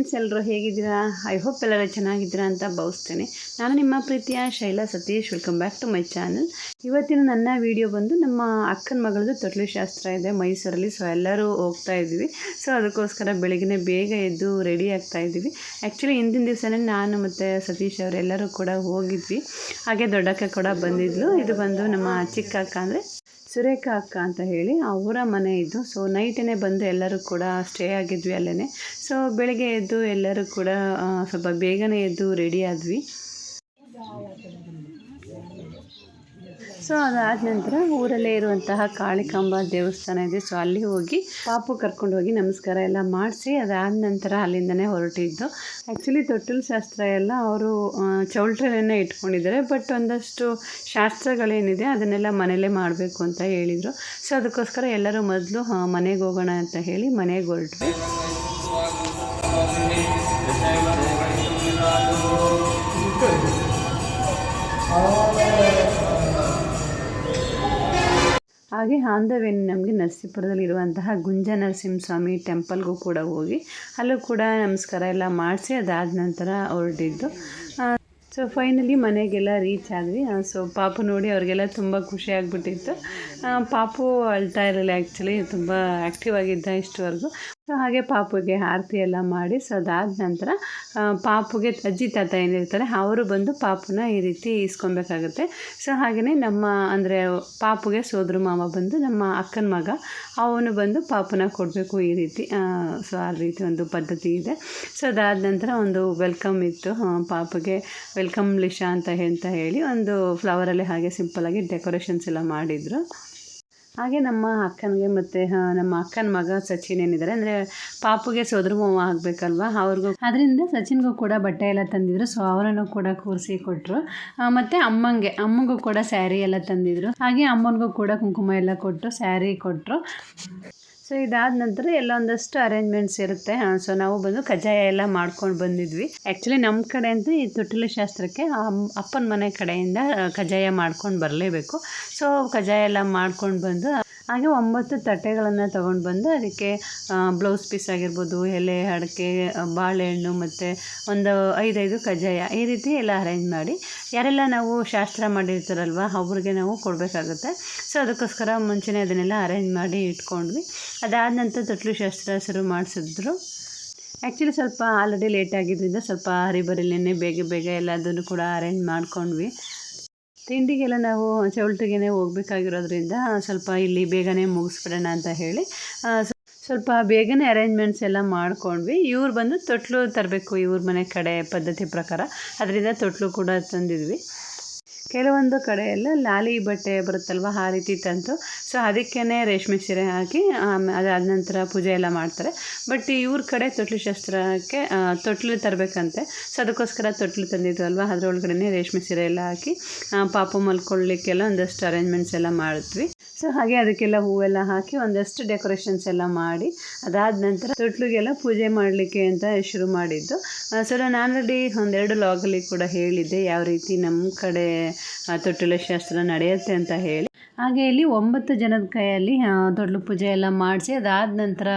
Friends ಎಲ್ಲರೂ ಹೇಗಿದ್ದೀರಾ? I hope ಎಲ್ಲರೂ ಚೆನ್ನಾಗಿದ್ದೀರಾ ಅಂತ ಭಾವಿಸ್ತೇನೆ. ನಾನು ನಿಮ್ಮ ಪ್ರೀತಿಯ Shaila Satish. Welcome back to my channel ಇವತ್ತಿನ ನನ್ನ ವಿಡಿಯೋ ಬಂದು ನಮ್ಮ ಅಕ್ಕನ ಮಗಳದ್ದು ತೊಟ್ಲು ಶಾಸ್ತ್ರ ಇದೆ ಮೈಸೂರಲ್ಲಿ. ಸೊ ಎಲ್ಲರೂ ಹೋಗ್ತಾ ಇದ್ದೀವಿ. ಸೊ ಅದಕ್ಕೋಸ್ಕರ ಬೆಳಗ್ಗೆ ಬೇಗ ಎದ್ದು ರೆಡಿ ಆಗ್ತಾ ಇದ್ದೀವಿ. ಆ್ಯಕ್ಚುಲಿ ಹಿಂದಿನ ದಿವಸನೇ ನಾನು ಮತ್ತು ಸತೀಶ್ ಅವರೆಲ್ಲರೂ ಕೂಡ ಹೋಗಿದ್ವಿ. ಹಾಗೆ ದೊಡ್ಡಕ್ಕ ಕೂಡ ಬಂದಿದ್ಲು. ಇದು ಬಂದು ನಮ್ಮ ಚಿಕ್ಕ ಅಕ್ಕ ಅಂದರೆ ಸುರೇಖ ಅಕ್ಕ ಅಂತ ಹೇಳಿ ಅವರ ಮನೆ ಇದ್ದು ಸೊ ನೈಟೇ ಬಂದು ಎಲ್ಲರೂ ಕೂಡ ಸ್ಟೇ ಆಗಿದ್ವಿ ಅಲ್ಲೇ ಸೊ ಬೆಳಗ್ಗೆ ಎದ್ದು ಎಲ್ಲರೂ ಕೂಡ ಸ್ವಲ್ಪ ಬೇಗನೆ ಎದ್ದು ರೆಡಿ ಆದ್ವಿ. ಸೊ ಅದಾದ ನಂತರ ಊರಲ್ಲೇ ಇರುವಂತಹ ಕಾಳಿಕಾಂಬ ದೇವಸ್ಥಾನ ಇದೆ. ಸೊ ಅಲ್ಲಿ ಹೋಗಿ ಪಾಪು ಕರ್ಕೊಂಡು ಹೋಗಿ ನಮಸ್ಕಾರ ಎಲ್ಲ ಮಾಡಿಸಿ, ಅದಾದ ನಂತರ ಅಲ್ಲಿಂದನೇ ಹೊರಟಿದ್ದು. ಆ್ಯಕ್ಚುಲಿ ತೊಟ್ಟಿಲು ಶಾಸ್ತ್ರ ಎಲ್ಲ ಅವರು ಚೌಲ್ಟ್ರಲ್ಲೇ ಇಟ್ಕೊಂಡಿದ್ದಾರೆ. ಬಟ್ ಒಂದಷ್ಟು ಶಾಸ್ತ್ರಗಳೇನಿದೆ, ಅದನ್ನೆಲ್ಲ ಮನೇಲೇ ಮಾಡಬೇಕು ಅಂತ ಹೇಳಿದರು. ಸೊ ಅದಕ್ಕೋಸ್ಕರ ಎಲ್ಲರೂ ಮೊದಲು ಮನೆಗೆ ಹೋಗೋಣ ಅಂತ ಹೇಳಿ ಮನೆಗೆ ಹೊರಟ್ವಿ. ಹಾಗೆ ಆನ್ ದ ವೇನ್ ನಮಗೆ ನರಸೀಪುರದಲ್ಲಿ ಇರುವಂತಹ ಗುಂಜ ನರಸಿಂಹಸ್ವಾಮಿ ಟೆಂಪಲ್ಗೂ ಕೂಡ ಹೋಗಿ, ಅಲ್ಲೂ ಕೂಡ ನಮಸ್ಕಾರ ಎಲ್ಲ ಮಾಡಿಸಿ ಅದಾದ ನಂತರ ಹೊರಟಿದ್ದು. ಸೊ ಫೈನಲಿ ಮನೆಗೆಲ್ಲ ರೀಚ್ ಆದ್ವಿ. ಸೊ ಪಾಪು ನೋಡಿ ಅವ್ರಿಗೆಲ್ಲ ತುಂಬ ಖುಷಿ ಆಗಿಬಿಟ್ಟಿತ್ತು. ಪಾಪು ಅಳ್ತಾ ಇರಲಿಲ್ಲ ಆ್ಯಕ್ಚುಲಿ ತುಂಬ ಆ್ಯಕ್ಟಿವ್ ಆಗಿದ್ದ ಇಷ್ಟವರೆಗೂ. ಸೊ ಹಾಗೆ ಪಾಪುಗೆ ಆರತಿ ಎಲ್ಲ ಮಾಡಿ ಸೊ ಅದಾದ ನಂತರ ಪಾಪುಗೆ ಅಜ್ಜಿ ತಾತ ಏನಿರ್ತಾರೆ, ಅವರು ಬಂದು ಪಾಪುನ ಈ ರೀತಿ ಇಸ್ಕೊಬೇಕಾಗುತ್ತೆ. ಸೊ ಹಾಗೆಯೇ ನಮ್ಮ, ಅಂದರೆ ಪಾಪುಗೆ ಸೋದ್ರ ಮಾವ ಬಂದು ನಮ್ಮ ಅಕ್ಕನ ಮಗ, ಅವನು ಬಂದು ಪಾಪುನ ಕೊಡಬೇಕು ಈ ರೀತಿ ಸೊ ಆ ರೀತಿ ಒಂದು ಪದ್ಧತಿ ಇದೆ. ಸೊ ಅದಾದ ನಂತರ ಒಂದು ವೆಲ್ಕಮ್ ಇತ್ತು ಪಾಪುಗೆ ವೆಲ್ಕಮ್ ಲಿಶಾ ಅಂತ ಹೇಳ್ತಾ ಹೇಳಿ ಒಂದು ಫ್ಲವರಲ್ಲಿ ಹಾಗೆ ಸಿಂಪಲಾಗಿ ಡೆಕೋರೇಷನ್ಸ್ ಎಲ್ಲ ಮಾಡಿದರು. ಹಾಗೆ ನಮ್ಮ ಅಕ್ಕನಿಗೆ ಮತ್ತು ನಮ್ಮ ಅಕ್ಕನ ಮಗ ಸಚಿನ್ ಏನಿದ್ದಾರೆ, ಅಂದರೆ ಪಾಪುಗೆ ಸೋದರ ಮಾವ ಆಗಬೇಕಲ್ವ ಅವ್ರಿಗೂ. ಅದರಿಂದ ಸಚಿನ್ಗೂ ಕೂಡ ಬಟ್ಟೆ ಎಲ್ಲ ತಂದಿದ್ರು ಸೊ ಅವರನ್ನು ಕೂಡ ಕೂರಿಸಿ ಕೊಟ್ಟರು ಮತ್ತು ಅಮ್ಮಂಗೆ, ಅಮ್ಮಂಗೂ ಕೂಡ ಸ್ಯಾರಿ ಎಲ್ಲ ತಂದಿದ್ರು. ಹಾಗೆ ಅಮ್ಮನಿಗೂ ಕೂಡ ಕುಂಕುಮ ಎಲ್ಲ ಕೊಟ್ಟು ಸ್ಯಾರಿ ಕೊಟ್ಟರು ಸೊ ಇದಾದ ನಂತರ ಎಲ್ಲ ಒಂದಷ್ಟು ಅರೇಂಜ್ಮೆಂಟ್ಸ್ ಇರುತ್ತೆ ಸೊ ನಾವು ಬಂದು ಕಜ್ಜಾಯ ಎಲ್ಲ ಮಾಡ್ಕೊಂಡು ಬಂದಿದ್ವಿ. ಆ್ಯಕ್ಚುಲಿ ನಮ್ಮ ಕಡೆ ಅಂತೂ ಈ ತೊಟ್ಟಿಲು ಶಾಸ್ತ್ರಕ್ಕೆ ಅಪ್ಪನ ಮನೆ ಕಡೆಯಿಂದ ಕಜ್ಜಾಯ ಮಾಡ್ಕೊಂಡು ಬರಲೇಬೇಕು. ಸೊ ಕಜ್ಜಾಯ ಎಲ್ಲ ಮಾಡ್ಕೊಂಡು ಬಂದು ಹಾಗೆ ಒಂಬತ್ತು ತಟ್ಟೆಗಳನ್ನು ತೊಗೊಂಡು ಬಂದು ಅದಕ್ಕೆ ಬ್ಲೌಸ್ ಪೀಸ್ ಆಗಿರ್ಬೋದು, ಎಲೆ, ಅಡಿಕೆ ಬಾಳೆಹಣ್ಣು ಮತ್ತು ಒಂದು ಐದೈದು ಕಜ್ಜಾಯ ಈ ರೀತಿ ಎಲ್ಲ ಅರೇಂಜ್ ಮಾಡಿ, ಯಾರೆಲ್ಲ ನಾವು ಶಾಸ್ತ್ರ ಮಾಡಿರ್ತಾರಲ್ವ, ಅವ್ರಿಗೆ ನಾವು ಕೊಡಬೇಕಾಗುತ್ತೆ. ಸೊ, ಅದಕ್ಕೋಸ್ಕರ ಮುಂಚೆನೇ ಅದನ್ನೆಲ್ಲ ಅರೇಂಜ್ ಮಾಡಿ ಇಟ್ಕೊಂಡ್ವಿ. ಅದಾದ ನಂತರ ತೊಟ್ಲು ಶಾಸ್ತ್ರ ಶುರು ಮಾಡಿಸಿದ್ರು. ಆ್ಯಕ್ಚುಲಿ ಸ್ವಲ್ಪ ಆಲ್ರೆಡಿ ಲೇಟ್ ಆಗಿದ್ದರಿಂದ ಸ್ವಲ್ಪ ಹರಿಬರಿಲೇನೆ ಬೇಗ ಬೇಗ ಎಲ್ಲದನ್ನು ಕೂಡ ಅರೇಂಜ್ ಮಾಡ್ಕೊಂಡ್ವಿ. ತಿಂಡಿಗೆಲ್ಲ ನಾವು ಚೌಲ್ಟ್ರಿಗೇ ಹೋಗ್ಬೇಕಾಗಿರೋದ್ರಿಂದ ಸ್ವಲ್ಪ ಇಲ್ಲಿ ಬೇಗನೆ ಮುಗಿಸ್ಬಿಡೋಣ ಅಂತ ಹೇಳಿ ಸ್ವಲ್ಪ ಬೇಗನೆ ಅರೇಂಜ್ಮೆಂಟ್ಸ್ ಎಲ್ಲ ಮಾಡ್ಕೊಂಡ್ವಿ. ಇವ್ರು ಬಂದು ತೊಟ್ಲು ತರಬೇಕು ಇವ್ರ ಮನೆ ಕಡೆ ಪದ್ಧತಿ ಪ್ರಕಾರ. ಅದರಿಂದ ತೊಟ್ಲು ಕೂಡ ತಂದಿದ್ವಿ. ಕೆಲವೊಂದು ಕಡೆಯೆಲ್ಲ ಲಾಲಿ ಬಟ್ಟೆ ಬರುತ್ತಲ್ವ, ಆ ರೀತಿ ತಂತು ಸೊ ಅದಕ್ಕೇ ರೇಷ್ಮೆ ಸೀರೆ ಹಾಕಿ ಅದಾದ ನಂತರ ಪೂಜೆ ಎಲ್ಲ ಮಾಡ್ತಾರೆ. ಬಟ್ ಇವ್ರ ಕಡೆ ತೊಟ್ಲು ಶಾಸ್ತ್ರಕ್ಕೆ ತೊಟ್ಲು ತರಬೇಕಂತೆ. ಸೊ ಅದಕ್ಕೋಸ್ಕರ ತೊಟ್ಲು ತಂದಿದ್ದು ಅಲ್ವಾ ಅದರೊಳಗಡೆ ರೇಷ್ಮೆ ಸೀರೆ ಎಲ್ಲ ಹಾಕಿ ಪಾಪ ಮಲ್ಕೊಳ್ಳಿಕ್ಕೆಲ್ಲ ಒಂದಷ್ಟು ಅರೇಂಜ್ಮೆಂಟ್ಸ್ ಎಲ್ಲ ಮಾಡಿದ್ವಿ. ಸೊ ಹಾಗೆ ಅದಕ್ಕೆಲ್ಲ ಹೂವೆಲ್ಲ ಹಾಕಿ ಒಂದಷ್ಟು ಡೆಕೋರೇಷನ್ಸ್ ಎಲ್ಲ ಮಾಡಿ, ಅದಾದ ನಂತರ ತೊಟ್ಲಿಗೆಲ್ಲ ಪೂಜೆ ಮಾಡಲಿಕ್ಕೆ ಅಂತ ಶುರು ಮಾಡಿದ್ದು. ಸೊ ನಾನು ಆಲ್ರೆಡಿ ಒಂದೆರಡು ಲಾಗಲ್ಲಿ ಕೂಡ ಹೇಳಿದ್ದೆ, ಯಾವ ರೀತಿ ನಮ್ಮ ಕಡೆ ತೊಟ್ಟಿಲ ಶಾಸ್ತ್ರ ನಡೆಯುತ್ತೆ ಅಂತ ಹೇಳಿ. ಹಾಗೆ ಇಲ್ಲಿ ಒಂಬತ್ತು ಜನದ ಕೈಯಲ್ಲಿ ತೊಟ್ಲು ಪೂಜೆ ಎಲ್ಲ ಮಾಡಿಸಿ, ಅದಾದ ನಂತರ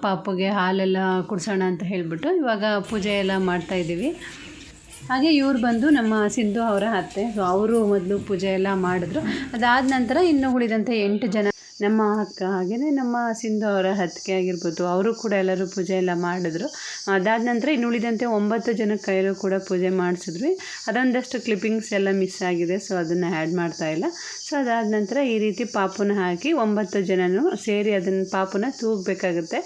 ಪಾಪುಗೆ ಹಾಲೆಲ್ಲ ಕುಡಿಸೋಣ ಅಂತ ಹೇಳಿಬಿಟ್ಟು ಇವಾಗ ಪೂಜೆ ಎಲ್ಲ ಮಾಡ್ತಾ ಇದ್ದೀವಿ. ಹಾಗೆ ಇವ್ರು ಬಂದು ನಮ್ಮ ಸಿಂಧು ಅವರ ಅತ್ತೆ. ಸೊ, ಅವರು ಮೊದಲು ಪೂಜೆ ಎಲ್ಲ ಮಾಡಿದ್ರು. ಅದಾದ ನಂತರ ಇನ್ನು ಉಳಿದಂಥ ಎಂಟು ಜನ ನಮ್ಮ ಅಕ್ಕ ಹಾಗೆಯೇ ನಮ್ಮ ಸಿಂಧು ಅವರ ಹತ್ತಿಗೆ ಆಗಿರ್ಬೋದು, ಅವರು ಕೂಡ ಎಲ್ಲರೂ ಪೂಜೆ ಎಲ್ಲ ಮಾಡಿದ್ರು. ಅದಾದ ನಂತರ ಇನ್ನು ಉಳಿದಂತೆ ಒಂಬತ್ತು ಜನ ಕೈಯಲ್ಲೂ ಕೂಡ ಪೂಜೆ ಮಾಡಿಸಿದ್ವಿ. ಅದೊಂದಷ್ಟು ಕ್ಲಿಪ್ಪಿಂಗ್ಸ್ ಎಲ್ಲ ಮಿಸ್ ಆಗಿದೆ ಸೊ ಅದನ್ನು ಆ್ಯಡ್ ಮಾಡ್ತಾ ಇಲ್ಲ. ಸೊ ಅದಾದ ನಂತರ ಈ ರೀತಿ ಪಾಪುನ ಹಾಕಿ ಒಂಬತ್ತು ಜನನು ಸೇರಿ ಅದನ್ನು ಪಾಪುನ ತೂಗಬೇಕಾಗುತ್ತೆ.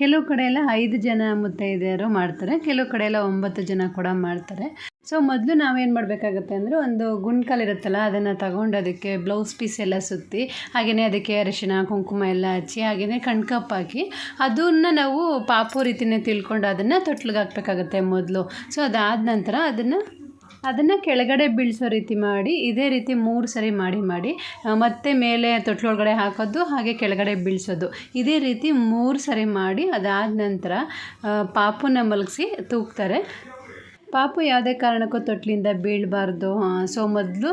ಕೆಲವು ಕಡೆ ಎಲ್ಲ ಐದು ಜನ ಮುತ್ತೈದೆಯರು ಮಾಡ್ತಾರೆ, ಕೆಲವು ಕಡೆ ಎಲ್ಲ ಒಂಬತ್ತು ಜನ ಕೂಡ ಮಾಡ್ತಾರೆ. ಸೊ ಮೊದಲು ನಾವೇನು ಮಾಡಬೇಕಾಗುತ್ತೆ ಅಂದರೆ ಒಂದು ಗುಂಡ್ಕಲ್ ಇರುತ್ತಲ್ಲ ಅದನ್ನು ತಗೊಂಡು ಅದಕ್ಕೆ ಬ್ಲೌಸ್ ಪೀಸ್ ಎಲ್ಲ ಸುತ್ತಿ ಹಾಗೆಯೇ ಅದಕ್ಕೆ ಅರಿಶಿನ ಕುಂಕುಮ ಎಲ್ಲ ಹಚ್ಚಿ ಹಾಗೆಯೇ ಕಣ್ಕಪ್ಪು ಹಾಕಿ, ಅದನ್ನು ನಾವು ಪಾಪು ರೀತಿಯೇ ತಿಳ್ಕೊಂಡು ಅದನ್ನು ತೊಟ್ಲಿಗೆ ಹಾಕಬೇಕಾಗತ್ತೆ ಮೊದಲು. ಸೊ ಅದಾದ ನಂತರ ಅದನ್ನು ಅದನ್ನು ಕೆಳಗಡೆ ಬೀಳಿಸೋ ರೀತಿ ಮಾಡಿ, ಇದೇ ರೀತಿ ಮೂರು ಸರಿ ಮಾಡಿ ಮಾಡಿ ಮತ್ತೆ ಮೇಲೆ ತೊಟ್ಲೊಳಗಡೆ ಹಾಕೋದು, ಹಾಗೆ ಕೆಳಗಡೆ ಬೀಳಿಸೋದು. ಇದೇ ರೀತಿ ಮೂರು ಸರಿ ಮಾಡಿ ಅದಾದ ನಂತರ ಪಾಪುನ ಮಲಗಿಸಿ ತೂಗ್ತಾರೆ. ಪಾಪು ಯಾವುದೇ ಕಾರಣಕ್ಕೂ ತೊಟ್ಲಿಂದ ಬೀಳಬಾರ್ದು. ಸೊ ಮೊದಲು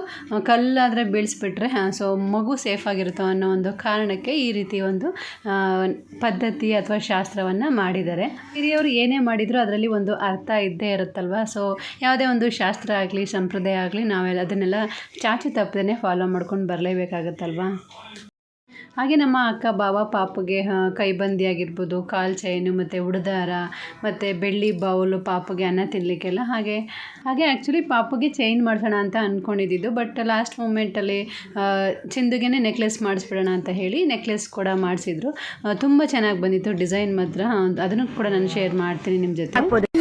ಕಲ್ಲಾದರೆ ಬೀಳಿಸ್ಬಿಟ್ರೆ ಸೊ ಮಗು ಸೇಫ್ ಆಗಿರುತ್ತೋ ಅನ್ನೋ ಒಂದು ಕಾರಣಕ್ಕೆ ಈ ರೀತಿ ಒಂದು ಪದ್ಧತಿ ಅಥವಾ ಶಾಸ್ತ್ರವನ್ನು ಮಾಡಿದ್ದಾರೆ. ಹಿರಿಯವರು ಏನೇ ಮಾಡಿದರೂ ಅದರಲ್ಲಿ ಒಂದು ಅರ್ಥ ಇದ್ದೇ ಇರುತ್ತಲ್ವ? ಸೊ ಯಾವುದೇ ಒಂದು ಶಾಸ್ತ್ರ ಆಗಲಿ, ಸಂಪ್ರದಾಯ ಆಗಲಿ, ನಾವೆಲ್ಲ ಅದನ್ನೆಲ್ಲ ಚಾಚು ತಪ್ಪದೇ ಫಾಲೋ ಮಾಡ್ಕೊಂಡು ಬರಲೇಬೇಕಾಗತ್ತಲ್ವಾ? ಹಾಗೆ ನಮ್ಮ ಅಕ್ಕ ಬಾವ ಪಾಪುಗೆ ಕೈಬಂದಿ ಆಗಿರ್ಬೋದು, ಕಾಲು ಚೈನು ಮತ್ತು ಉಡ್ದಾರ, ಮತ್ತು ಬೆಳ್ಳಿ ಬೌಲು ಪಾಪುಗೆ ಅನ್ನ ತಿನ್ನಲಿಕ್ಕೆಲ್ಲ ಹಾಗೆ ಹಾಗೆ ಆ್ಯಕ್ಚುಲಿ ಪಾಪುಗೆ ಚೈನ್ ಮಾಡಿಸೋಣ ಅಂತ ಅಂದ್ಕೊಂಡಿದ್ದು ಬಟ್ ಲಾಸ್ಟ್ ಮೂಮೆಂಟಲ್ಲಿ ಚಿಂದುಗೆ ನೆಕ್ಲೆಸ್ ಮಾಡಿಸ್ಬಿಡೋಣ ಅಂತ ಹೇಳಿ ನೆಕ್ಲೆಸ್ ಕೂಡ ಮಾಡಿಸಿದ್ರು. ತುಂಬ ಚೆನ್ನಾಗಿ ಬಂದಿತ್ತು ಡಿಸೈನ್ ಮಾತ್ರ. ಅದನ್ನು ಕೂಡ ನಾನು ಶೇರ್ ಮಾಡ್ತೀನಿ ನಿಮ್ಮ ಜೊತೆ.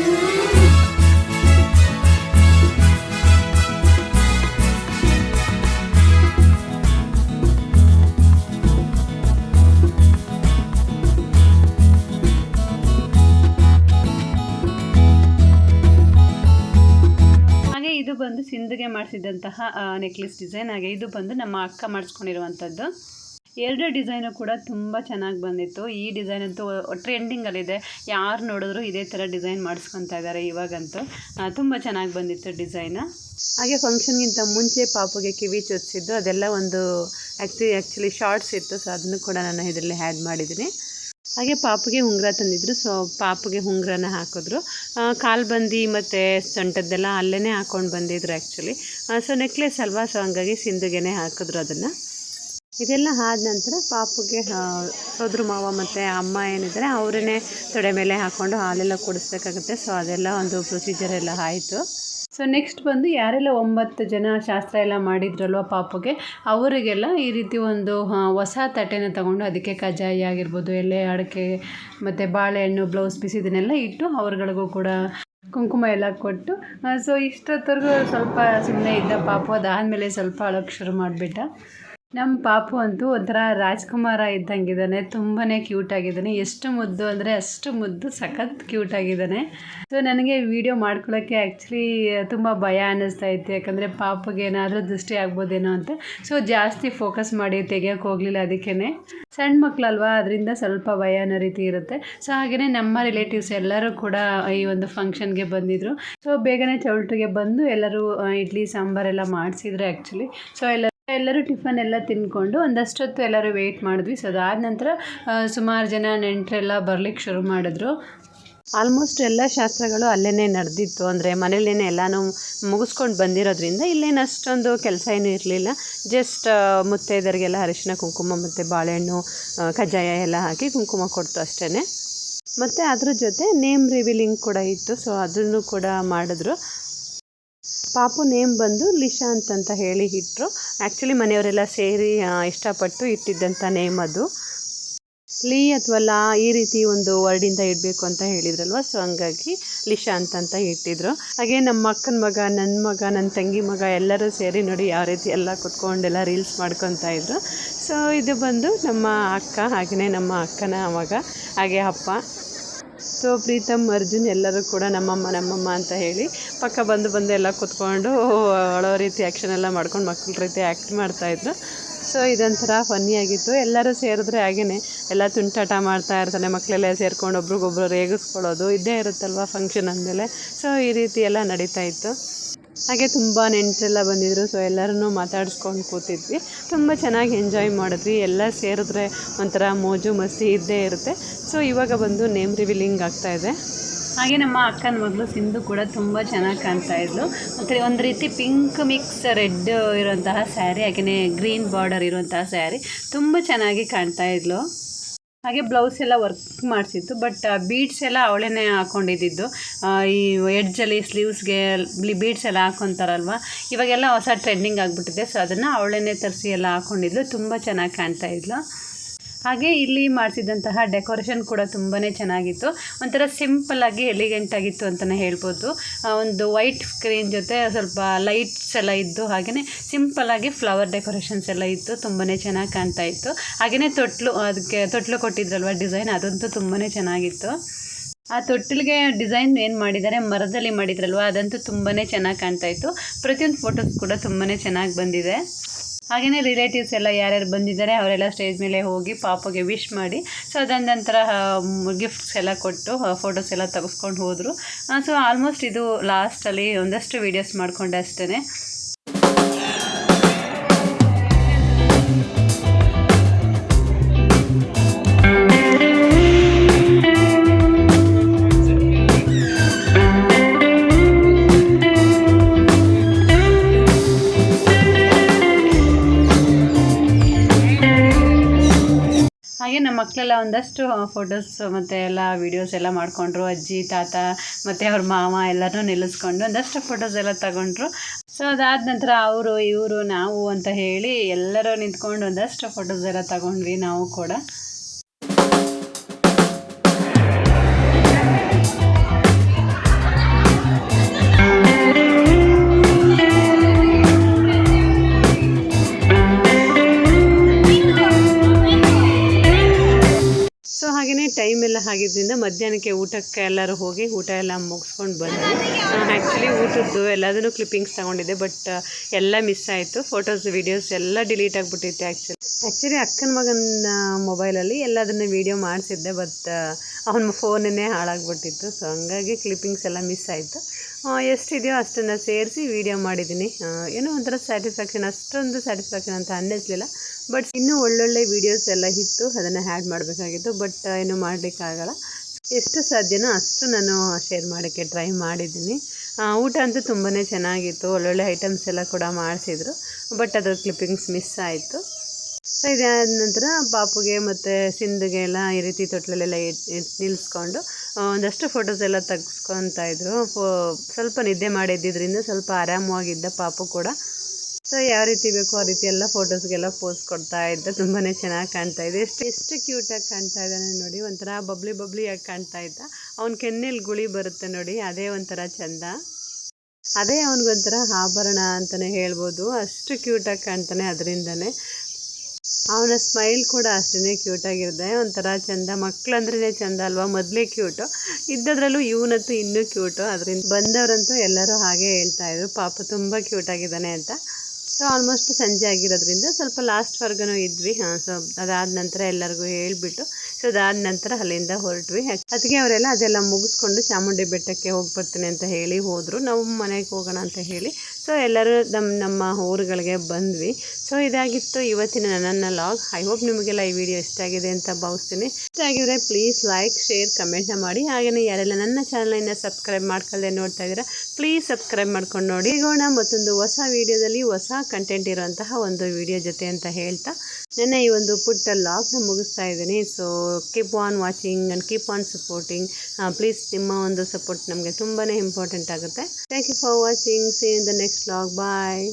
ಮಾಡಿಸಿದಂತಹ ನೆಕ್ಲೆಸ್ ಡಿಸೈನ್ ಹಾಗೆ ಇದು ಬಂದು ನಮ್ಮ ಅಕ್ಕ ಮಾಡಿಸ್ಕೊಂಡಿರುವಂಥದ್ದು. ಎರಡು ಡಿಸೈನು ಕೂಡ ತುಂಬ ಚೆನ್ನಾಗಿ ಬಂದಿತ್ತು. ಈ ಡಿಸೈನ್ ಅಂತೂ ಟ್ರೆಂಡಿಂಗಲ್ಲಿದೆ ಯಾರು ನೋಡಿದ್ರು ಇದೇ ಥರ ಡಿಸೈನ್ ಮಾಡಿಸ್ಕೊತಾ ಇದ್ದಾರೆ ಇವಾಗಂತೂ. ತುಂಬ ಚೆನ್ನಾಗಿ ಬಂದಿತ್ತು ಡಿಸೈನ್. ಹಾಗೆ ಫಂಕ್ಷನ್ಗಿಂತ ಮುಂಚೆ ಪಾಪುಗೆ ಕಿವಿ ಚೊಚ್ಚಿದ್ದು ಅದೆಲ್ಲ ಒಂದು ಆ್ಯಕ್ಚುಲಿ ಆ್ಯಕ್ಚುಲಿ ಶಾರ್ಟ್ಸ್ ಇತ್ತು ಸೊ ಅದನ್ನು ಕೂಡ ನಾನು ಇದರಲ್ಲಿ ಆ್ಯಡ್ ಮಾಡಿದ್ದೀನಿ. ಹಾಗೆ ಪಾಪಿಗೆ ಉಂಗುರ ತಂದಿದ್ರು ಸೊ ಪಾಪುಗೆ ಉಂಗುರನ ಹಾಕಿದ್ರು. ಕಾಲ್ಬಂದಿ ಮತ್ತು ಸೊಂಟದ್ದೆಲ್ಲ ಅಲ್ಲೇ ಹಾಕ್ಕೊಂಡು ಬಂದಿದ್ರು ಆ್ಯಕ್ಚುಲಿ ಸೊ ನೆಕ್ಲೆಸ್ ಅಲ್ವಾ ಸೊ ಹಂಗಾಗಿ ಸಿಂಧುಗೆನೆ ಹಾಕಿದ್ರು ಅದನ್ನು. ಇದೆಲ್ಲ ಆದ ನಂತರ ಪಾಪುಗೆ ಸೋದ್ರ ಮಾವ ಮತ್ತು ಅಮ್ಮ ಏನಿದ್ದಾರೆ, ಅವರನ್ನೇ ತೊಡೆ ಮೇಲೆ ಹಾಕ್ಕೊಂಡು ಹಾಲೆಲ್ಲ ಕುಡಿಸ್ಬೇಕಾಗುತ್ತೆ. ಸೊ ಅದೆಲ್ಲ ಒಂದು ಪ್ರೊಸೀಜರ್ ಎಲ್ಲ ಆಯಿತು. ಸೊ ನೆಕ್ಸ್ಟ್ ಬಂದು ಯಾರೆಲ್ಲ ಒಂಬತ್ತು ಜನ ಶಾಸ್ತ್ರ ಎಲ್ಲ ಮಾಡಿದ್ರಲ್ವ ಪಾಪುಗೆ, ಅವರಿಗೆಲ್ಲ ಈ ರೀತಿ ಒಂದು ಹೊಸ ತಟ್ಟೆನ ತಗೊಂಡು ಅದಕ್ಕೆ ಕಜ್ಜಾಯ ಆಗಿರ್ಬೋದು, ಎಲೆ, ಅಡಿಕೆ, ಮತ್ತು ಬಾಳೆಹಣ್ಣು ಬ್ಲೌಸ್ ಪೀಸ್ ಇದನ್ನೆಲ್ಲ ಇಟ್ಟು ಅವ್ರುಗಳಿಗೂ ಕೂಡ ಕುಂಕುಮ ಎಲ್ಲ ಕೊಟ್ಟು ಸೊ ಇಷ್ಟೊತ್ತರೆಗೂ ಸ್ವಲ್ಪ ಸುಮ್ಮನೆ ಇದ್ದ ಪಾಪು, ಅದಾದಮೇಲೆ ಸ್ವಲ್ಪ ಅಳೋಕ್ಕೆ ಶುರು ಮಾಡಿಬಿಟ್ಟ. ನಮ್ಮ ಪಾಪು ಅಂತೂ ಒಂಥರ ರಾಜ್ಕುಮಾರ ಇದ್ದಂಗಿದ್ದಾನೆ ತುಂಬಾ ಕ್ಯೂಟ್ ಆಗಿದ್ದಾನೆ. ಎಷ್ಟು ಮುದ್ದು ಅಂದರೆ ಅಷ್ಟು ಮುದ್ದು ಸಖತ್ ಕ್ಯೂಟ್ ಆಗಿದ್ದಾನೆ. ಸೊ ನನಗೆ ವಿಡಿಯೋ ಮಾಡ್ಕೊಳ್ಳೋಕ್ಕೆ ಆ್ಯಕ್ಚುಲಿ ತುಂಬ ಭಯ ಅನ್ನಿಸ್ತಾ ಇತ್ತು, ಯಾಕಂದರೆ ಪಾಪಗೆ ಏನಾದರೂ ದೃಷ್ಟಿ ಆಗ್ಬೋದೇನೋ ಅಂತ. ಸೊ ಜಾಸ್ತಿ ಫೋಕಸ್ ಮಾಡಿ ತೆಗಿಯೋಕೆ ಹೋಗಲಿಲ್ಲ ಅದಕ್ಕೇ ಸಣ್ಣ ಮಕ್ಕಳಲ್ವಾ ಅದರಿಂದ ಸ್ವಲ್ಪ ಭಯ ಅನ್ನೋ ರೀತಿ ಇರುತ್ತೆ. ಸೊ ಹಾಗೆಯೇ ನಮ್ಮ ರಿಲೇಟಿವ್ಸ್ ಎಲ್ಲರೂ ಕೂಡ ಈ ಒಂದು ಫಂಕ್ಷನ್ಗೆ ಬಂದಿದ್ದರು ಸೊ ಬೇಗನೆ ಚೌಲ್ಟ್ರಿಗೆ ಬಂದು ಎಲ್ಲರೂ ಇಡ್ಲಿ, ಸಾಂಬಾರೆಲ್ಲ ಮಾಡಿಸಿದ್ರು ಆ್ಯಕ್ಚುಲಿ ಸೊ ಎಲ್ಲ ಎಲ್ಲರೂ ಟಿಫನ್ ಎಲ್ಲ ತಿಂದ್ಕೊಂಡು ಒಂದಷ್ಟೊತ್ತು ಎಲ್ಲರೂ ವೆಯ್ಟ್ ಮಾಡಿದ್ವಿ. ಸೊ ಅದಾದ ನಂತರ ಸುಮಾರು ಜನ ನೆಂಟರೆಲ್ಲ ಬರ್ಲಿಕ್ಕೆ ಶುರು ಮಾಡಿದ್ರು. ಆಲ್ಮೋಸ್ಟ್ ಎಲ್ಲ ಶಾಸ್ತ್ರಗಳು ಅಲ್ಲೇ ನಡೆದಿತ್ತು. ಅಂದರೆ ಮನೇಲೇ ಎಲ್ಲನೂ ಮುಗಿಸ್ಕೊಂಡು ಬಂದಿರೋದ್ರಿಂದ ಇಲ್ಲೇನು ಅಷ್ಟೊಂದು ಕೆಲಸ ಏನೂ ಇರಲಿಲ್ಲ. ಜಸ್ಟ್ ಮುತ್ತೈದರಿಗೆಲ್ಲ ಅರಿಶಿನ ಕುಂಕುಮ ಮತ್ತು ಬಾಳೆಹಣ್ಣು ಕಜ್ಜಾಯ ಎಲ್ಲ ಹಾಕಿ ಕುಂಕುಮ ಕೊಡ್ತು ಅಷ್ಟೇ ಮತ್ತು ಅದ್ರ ಜೊತೆ ನೇಮ್ ರಿವೀಲಿಂಗ್ ಕೂಡ ಇತ್ತು. ಸೊ ಅದನ್ನು ಕೂಡ ಮಾಡಿದ್ರು. ಪಾಪು ನೇಮ್ ಬಂದು ಲಿಶಾಂತ್ ಅಂತ ಹೇಳಿ ಇಟ್ಟರು ಆ್ಯಕ್ಚುಲಿ ಮನೆಯವರೆಲ್ಲ ಸೇರಿ ಇಷ್ಟಪಟ್ಟು ಇಟ್ಟಿದ್ದಂಥ ನೇಮ್ ಅದು. ಲೀ ಅಥವಾ ಲಾ ಈ ರೀತಿ ಒಂದು ವರ್ಡಿಂದ ಇಡಬೇಕು ಅಂತ ಹೇಳಿದ್ರಲ್ವ? ಸೊ ಹಂಗಾಗಿ ಲಿಶಾಂತ್ ಅಂತ ಇಟ್ಟಿದ್ರು. ಹಾಗೆ ನಮ್ಮ ಅಕ್ಕನ ಮಗ ನನ್ನ ಮಗ ನನ್ನ ತಂಗಿ ಮಗ ಎಲ್ಲರೂ ಸೇರಿ ನೋಡಿ ಯಾವ ರೀತಿ ಎಲ್ಲ ಕುತ್ಕೊಂಡೆಲ್ಲ ರೀಲ್ಸ್ ಮಾಡ್ಕೊತಾ ಇದ್ರು. ಸೊ ಇದು ಬಂದು ನಮ್ಮ ಅಕ್ಕ, ಹಾಗೆಯೇ ನಮ್ಮ ಅಕ್ಕನ ಮಗ, ಹಾಗೆ ಅಪ್ಪ. ಸೊ ಪ್ರೀತಮ್ ಅರ್ಜುನ್ ಎಲ್ಲರೂ ಕೂಡ ನಮ್ಮಮ್ಮ ನಮ್ಮಮ್ಮ ಅಂತ ಹೇಳಿ ಪಕ್ಕ ಬಂದು ಬಂದು ಎಲ್ಲ ಕೂತ್ಕೊಂಡು ಅಳೋ ರೀತಿ ಆ್ಯಕ್ಷನ್ ಎಲ್ಲ ಮಾಡ್ಕೊಂಡು ಮಕ್ಕಳ ರೀತಿ ಆ್ಯಕ್ಟ್ ಮಾಡ್ತಾಯಿದ್ರು ಸೊ ಇದೊಂಥರ ಫನ್ನಿ ಆಗಿತ್ತು. ಎಲ್ಲರೂ ಸೇರಿದ್ರೆ ಹಾಗೆಯೇ ಎಲ್ಲ ತುಂಟಾಟ ಮಾಡ್ತಾ ಇರ್ತಾನೆ ಮಕ್ಕಳೆಲ್ಲ ಸೇರ್ಕೊಂಡು ಒಬ್ರಿಗೊಬ್ರು ರೇಗಿಸ್ಕೊಳ್ಳೋದು, ಇದ್ದೇ ಇರುತ್ತಲ್ವ ಫಂಕ್ಷನ್ ಅಂದಮೇಲೆ. ಸೊ ಈ ರೀತಿ ಎಲ್ಲ ನಡೀತಾ ಇತ್ತು. ಹಾಗೆ ತುಂಬ ನೆಂಟರೆಲ್ಲ ಬಂದಿದ್ದರು ಸೊ ಎಲ್ಲರನ್ನೂ ಮಾತಾಡಿಸ್ಕೊಂಡು ಕೂತಿದ್ವಿ. ತುಂಬ ಚೆನ್ನಾಗಿ ಎಂಜಾಯ್ ಮಾಡಿದ್ವಿ. ಎಲ್ಲ ಸೇರಿದ್ರೆ ಒಂಥರ ಮೋಜು ಮಸ್ತಿ ಇದ್ದೇ ಇರುತ್ತೆ. ಸೊ ಇವಾಗ ಬಂದು ನೇಮ್ ರಿವೀಲಿಂಗ್ ಆಗ್ತಾಯಿದೆ ಹಾಗೆ ನಮ್ಮ ಅಕ್ಕನ ಮಗಳು ಸಿಂಧು ಕೂಡ ತುಂಬ ಚೆನ್ನಾಗಿ ಕಾಣ್ತಾ ಇದ್ಲು. ಮತ್ತು ಒಂದು ರೀತಿ ಪಿಂಕ್ ಮಿಕ್ಸ್ ರೆಡ್ ಇರುವಂತಹ ಸ್ಯಾರಿ ಹಾಗೆಯೇ ಗ್ರೀನ್ ಬಾರ್ಡರ್ ಇರುವಂತಹ ಸ್ಯಾರಿ ತುಂಬ ಚೆನ್ನಾಗಿ ಕಾಣ್ತಾ ಇದ್ಲು. ಹಾಗೆ ಬ್ಲೌಸ್ ಎಲ್ಲ ವರ್ಕ್ ಮಾಡಿಸಿತ್ತು ಬಟ್ ಬೀಡ್ಸ್ ಎಲ್ಲ ಅವಳೇ ಹಾಕೊಂಡಿದ್ದಿದ್ದು ಈ ಎಡ್ಜಲ್ಲಿ ಸ್ಲೀವ್ಸ್ಗೆ ಬೀಡ್ಸ್ ಎಲ್ಲ ಹಾಕೊತಾರಲ್ವ? ಇವಾಗೆಲ್ಲ ಹೊಸ ಟ್ರೆಂಡಿಂಗ್ ಆಗಿಬಿಟ್ಟಿದೆ ಸೊ ಅದನ್ನು ಅವಳೇ ತರಿಸಿ ಎಲ್ಲ ಹಾಕೊಂಡಿದ್ಲು. ತುಂಬ ಚೆನ್ನಾಗಿ ಕಾಣ್ತಾ ಇದ್ಲು. ಹಾಗೆ ಇಲ್ಲಿ ಮಾಡಿಸಿದಂತಹ ಡೆಕೋರೇಷನ್ ಕೂಡ ತುಂಬಾ ಚೆನ್ನಾಗಿತ್ತು. ಒಂಥರ ಸಿಂಪಲ್ಲಾಗಿ ಎಲಿಗೆಂಟ್ ಆಗಿತ್ತು ಅಂತಲೇ ಹೇಳ್ಬೋದು. ಒಂದು ವೈಟ್ ಸ್ಕ್ರೀನ್ ಜೊತೆ ಸ್ವಲ್ಪ ಲೈಟ್ಸ್ ಎಲ್ಲ ಇದ್ದು ಹಾಗೆಯೇ ಸಿಂಪಲ್ಲಾಗಿ ಫ್ಲವರ್ ಡೆಕೋರೇಷನ್ಸ್ ಎಲ್ಲ ಇತ್ತು ತುಂಬಾ ಚೆನ್ನಾಗಿ ಕಾಣ್ತಾ ಇತ್ತು. ಹಾಗೆಯೇ ತೊಟ್ಲು, ಅದಕ್ಕೆ ತೊಟ್ಲು ಕೊಟ್ಟಿದ್ರಲ್ವ ಡಿಸೈನ್, ಅದಂತೂ ತುಂಬಾ ಚೆನ್ನಾಗಿತ್ತು. ಆ ತೊಟ್ಟಿಲಿಗೆ ಡಿಸೈನ್ ಏನು ಮಾಡಿದ್ದಾರೆ, ಮರದಲ್ಲಿ ಮಾಡಿದ್ರಲ್ವ, ಅದಂತೂ ತುಂಬಾ ಚೆನ್ನಾಗಿ ಕಾಣ್ತಾ ಇತ್ತು. ಪ್ರತಿಯೊಂದು ಫೋಟೋಸ್ ಕೂಡ ತುಂಬಾ ಚೆನ್ನಾಗಿ ಬಂದಿದೆ. ಹಾಗೆಯೇ ರಿಲೇಟಿವ್ಸ್ ಎಲ್ಲ ಯಾರ್ಯಾರು ಬಂದಿದ್ದಾರೆ ಅವರೆಲ್ಲ ಸ್ಟೇಜ್ ಮೇಲೆ ಹೋಗಿ ಪಾಪಗೆ ವಿಶ್ ಮಾಡಿ. ಸೊ ಅದಾದ ನಂತರ ಗಿಫ್ಟ್ಸ್ ಎಲ್ಲ ಕೊಟ್ಟು ಫೋಟೋಸ್ ಎಲ್ಲ ತೆಗೆಸ್ಕೊಂಡು ಹೋದರು. ಸೊ ಆಲ್ಮೋಸ್ಟ್ ಇದು ಲಾಸ್ಟಲ್ಲಿ ಒಂದಷ್ಟು ವೀಡಿಯೋಸ್ ಮಾಡಿಕೊಂಡೆ ಅಷ್ಟೇ ಮಕ್ಕಳೆಲ್ಲ ಒಂದಷ್ಟು ಫೋಟೋಸ್ ಮತ್ತು ಎಲ್ಲ ವೀಡಿಯೋಸ್ ಎಲ್ಲ ಮಾಡಿಕೊಂಡ್ರು. ಅಜ್ಜಿ, ತಾತ ಮತ್ತು ಅವ್ರ ಮಾವ ಎಲ್ಲರೂ ನಿಲ್ಲಿಸ್ಕೊಂಡು ಒಂದಷ್ಟು ಫೋಟೋಸ್ ಎಲ್ಲ ತಗೊಂಡ್ರು. ಸೊ ಅದಾದ ನಂತರ ಅವರು, ಇವರು, ನಾವು ಅಂತ ಹೇಳಿ ಎಲ್ಲರೂ ನಿಂತ್ಕೊಂಡು ಒಂದಷ್ಟು ಫೋಟೋಸ್ ಎಲ್ಲ ತಗೊಂಡ್ವಿ ನಾವು ಕೂಡ. ಟೈಮ್ ಎಲ್ಲ ಆಗಿದ್ದರಿಂದ ಮಧ್ಯಾಹ್ನಕ್ಕೆ ಊಟಕ್ಕೆ ಎಲ್ಲರೂ ಹೋಗಿ ಊಟ ಎಲ್ಲ ಮುಗಿಸ್ಕೊಂಡು ಬಂದ್ವಿ. ಆ್ಯಕ್ಚುಲಿ ಊಟದ್ದು ಎಲ್ಲದನ್ನು ಕ್ಲಿಪ್ಪಿಂಗ್ಸ್ ತೊಗೊಂಡಿದ್ದೆ ಬಟ್ ಎಲ್ಲ ಮಿಸ್ ಆಯಿತು. ಫೋಟೋಸ್ ವೀಡಿಯೋಸ್ ಎಲ್ಲ ಡಿಲೀಟ್ ಆಗಿಬಿಟ್ಟಿತ್ತು ಆ್ಯಕ್ಚುಲಿ ಆ್ಯಕ್ಚುಲಿ ಅಕ್ಕನ ಮಗನ ಮೊಬೈಲಲ್ಲಿ ಎಲ್ಲದನ್ನು ವೀಡಿಯೋ ಮಾಡಿಸಿದ್ದೆ ಬಟ್ ಅವನ ಫೋನನ್ನೇ ಹಾಳಾಗ್ಬಿಟ್ಟಿತ್ತು. ಸೊ ಹಂಗಾಗಿ ಕ್ಲಿಪ್ಪಿಂಗ್ಸ್ ಎಲ್ಲ ಮಿಸ್ ಆಯಿತು. ಎಷ್ಟಿದೆಯೋ ಅಷ್ಟನ್ನು ಸೇರಿಸಿ ವೀಡಿಯೋ ಮಾಡಿದ್ದೀನಿ. ಏನೋ ಒಂಥರ ಸ್ಯಾಟಿಸ್ಫ್ಯಾಕ್ಷನ್ ಅಷ್ಟೊಂದು ಸ್ಯಾಟಿಸ್ಫ್ಯಾಕ್ಷನ್ ಅಂತ ಅನ್ನಿಸ್ಲಿಲ್ಲ. ಬಟ್ ಇನ್ನೂ ಒಳ್ಳೊಳ್ಳೆ ವೀಡಿಯೋಸ್ ಎಲ್ಲ ಇತ್ತು, ಅದನ್ನು ಆ್ಯಡ್ ಮಾಡಬೇಕಾಗಿತ್ತು ಬಟ್ ಏನು ಮಾಡಲಿಕ್ಕಾಗಲ್ಲ. ಎಷ್ಟು ಸಾಧ್ಯನೋ ಅಷ್ಟು ನಾನು ಶೇರ್ ಮಾಡೋಕ್ಕೆ ಟ್ರೈ ಮಾಡಿದ್ದೀನಿ. ಊಟ ಅಂತೂ ತುಂಬಾ ಚೆನ್ನಾಗಿತ್ತು, ಒಳ್ಳೊಳ್ಳೆ ಐಟಮ್ಸ್ ಎಲ್ಲ ಕೂಡ ಮಾಡಿಸಿದ್ರು ಬಟ್ ಅದರ ಕ್ಲಿಪ್ಪಿಂಗ್ಸ್ ಮಿಸ್ ಆಯಿತು. ಸೊ ಇದಾದ ನಂತರ ಪಾಪುಗೆ ಮತ್ತು ಸಿಂಧುಗೆ ಎಲ್ಲ ಈ ರೀತಿ ತೊಟ್ಲಲ್ಲೆಲ್ಲ ಇಟ್ ಇಟ್ ನಿಲ್ಲಿಸ್ಕೊಂಡು ಒಂದಷ್ಟು ಫೋಟೋಸ್ ಎಲ್ಲ ತೆಗ್ಸ್ಕೊತಾ ಇದ್ದರು ಫೋ, ಸ್ವಲ್ಪ ನಿದ್ದೆ ಮಾಡಿದ್ದಿದ್ರಿಂದ ಸ್ವಲ್ಪ ಆರಾಮವಾಗಿದ್ದ ಪಾಪು ಕೂಡ. ಸೊ ಯಾವ ರೀತಿ ಬೇಕೋ ಆ ರೀತಿ ಎಲ್ಲ ಫೋಟೋಸ್ಗೆಲ್ಲ ಪೋಸ್ ಕೊಡ್ತಾ ಇದ್ದ. ತುಂಬಾ ಚೆನ್ನಾಗಿ ಕಾಣ್ತಾ ಇದೆ. ಎಷ್ಟು ಎಷ್ಟು ಕ್ಯೂಟಾಗಿ ಕಾಣ್ತಾ ಇದ್ದಾನೆ ನೋಡಿ. ಒಂಥರ ಬಬ್ಲಿ ಬಬ್ಲಿಯಾಗಿ ಕಾಣ್ತಾ ಇದ್ದ. ಅವ್ನ ಕೆನ್ನೆಲ್ಲಿ ಗುಳಿ ಬರುತ್ತೆ ನೋಡಿ. ಅದೇ ಒಂಥರ ಚಂದ. ಅದೇ ಅವನಿಗೊಂಥರ ಆಭರಣ ಅಂತಲೇ ಹೇಳ್ಬೋದು. ಅಷ್ಟು ಕ್ಯೂಟಾಗಿ ಕಾಣ್ತಾನೆ ಅದರಿಂದನೇ. ಅವನ ಸ್ಮೈಲ್ ಕೂಡ ಅಷ್ಟೇ ಕ್ಯೂಟಾಗಿರುತ್ತೆ ಒಂಥರ ಚಂದ ಮಕ್ಕಳಂದ್ರೇ ಚಂದ ಅಲ್ವಾ? ಮೊದಲೇ ಕ್ಯೂಟು ಇದ್ದದ್ರಲ್ಲೂ ಇವನಂತೂ ಇನ್ನೂ ಕ್ಯೂಟು ಅದರಿಂದ ಬಂದವರಂತೂ ಎಲ್ಲರೂ ಹಾಗೆ ಹೇಳ್ತಾ ಇದ್ರು. ಪಾಪ ತುಂಬ ಕ್ಯೂಟಾಗಿದ್ದಾನೆ ಅಂತ. ಸೊ ಆಲ್ಮೋಸ್ಟ್ ಸಂಜೆ ಆಗಿರೋದ್ರಿಂದ ಸ್ವಲ್ಪ ಲಾಸ್ಟ್ವರೆಗೂ ಇದ್ವಿ. ಹಾಂ ಸೊ ಅದಾದ ನಂತರ ಎಲ್ಲರಿಗೂ ಹೇಳಿಬಿಟ್ಟು ಸೊ ಅದಾದ ನಂತರ ಅಲ್ಲಿಂದ ಹೊರಟ್ವಿ. ಅದಕ್ಕೆ ಅವರೆಲ್ಲ ಅದೆಲ್ಲ ಮುಗಿಸ್ಕೊಂಡು ಚಾಮುಂಡಿ ಬೆಟ್ಟಕ್ಕೆ ಹೋಗಿ ಬರ್ತೀನಿ ಅಂತ ಹೇಳಿ ಹೋದರು. ನಾವು ಮನೆಗೆ ಹೋಗೋಣ ಅಂತ ಹೇಳಿ ಸೊ ಎಲ್ಲರೂ ನಮ್ಮ ನಮ್ಮ ಊರುಗಳಿಗೆ ಬಂದ್ವಿ. ಸೊ ಇದಾಗಿತ್ತು ಇವತ್ತಿನ ನನ್ನ ಲಾಗ್. ಐ ಹೋಪ್ ನಿಮಗೆಲ್ಲ ಈ ವಿಡಿಯೋ ಇಷ್ಟ ಆಗಿದೆ ಅಂತ ಭಾವಿಸ್ತೀನಿ. ಇಷ್ಟ ಆಗಿದ್ರೆ ಪ್ಲೀಸ್ ಲೈಕ್ ಶೇರ್ ಕಮೆಂಟ್ನ ಮಾಡಿ. ಹಾಗೆಯೇ ಯಾರೆಲ್ಲ ನನ್ನ ಚಾನಲನ್ನು ಸಬ್ಸ್ಕ್ರೈಬ್ ಮಾಡ್ಕೊಳ್ಳದೆ ನೋಡ್ತಾ ಇದ್ದೀರಾ ಪ್ಲೀಸ್ ಸಬ್ಸ್ಕ್ರೈಬ್ ಮಾಡ್ಕೊಂಡು ನೋಡಿ. ಸಿಗೋಣ ಮತ್ತೊಂದು ಹೊಸ ವಿಡಿಯೋದಲ್ಲಿ ಹೊಸ ಕಂಟೆಂಟ್ ಇರುವಂತಹ ಒಂದು ವಿಡಿಯೋ ಜೊತೆ ಅಂತ ಹೇಳ್ತಾ. ನನ್ನ ಈ ಒಂದು ಪುಟ್ಟ ಲಾಗ್ನ ಮುಗಿಸ್ತಾ ಇದ್ದೀನಿ. So keep on watching and keep on supporting please ನಿಮ್ಮ ಒಂದು ಸಪೋರ್ಟ್ ನಮಗೆ ತುಂಬಾ ಇಂಪಾರ್ಟೆಂಟ್ ಆಗುತ್ತೆ. Thank you for watching see in the next vlog bye